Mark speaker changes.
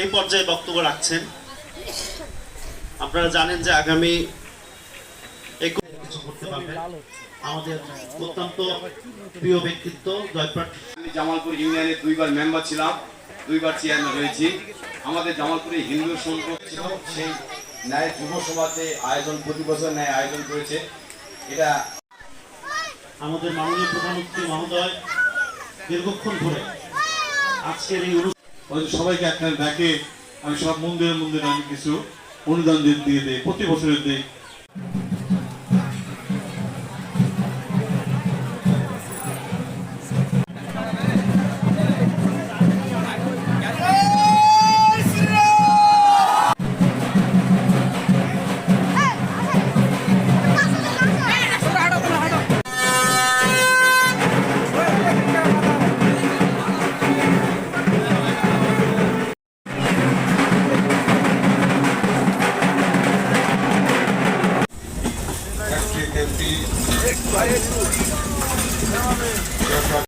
Speaker 1: এই পর্যায়ে বক্তব্য রাখছেন। আপনারা জানেন যে আগামী আমাদের অত্যন্ত প্রিয় ব্যক্তিত্ব জয়প্রাট
Speaker 2: আমি জামালপুর ইউনিয়নের দুইবার মেম্বার ছিলাম দুইবার চেয়ারম্যান আমাদের জামালপুরে হিন্দু সম্পর্ক ছিল সেই ন্যায় যুব আয়োজন প্রতি বছর ন্যায় আয়োজন করেছে। এটা
Speaker 1: আমাদের মাননীয় প্রধানমন্ত্রী মহোদয় দীর্ঘক্ষণ ধরে আজকের এই
Speaker 3: হয়তো সবাইকে একখানে ডাকে, আমি সব মন্দিরে মন্দিরে আমি কিছু অনুদান দিয়ে দিয়ে দিই, প্রতি বছরের দিই। C M T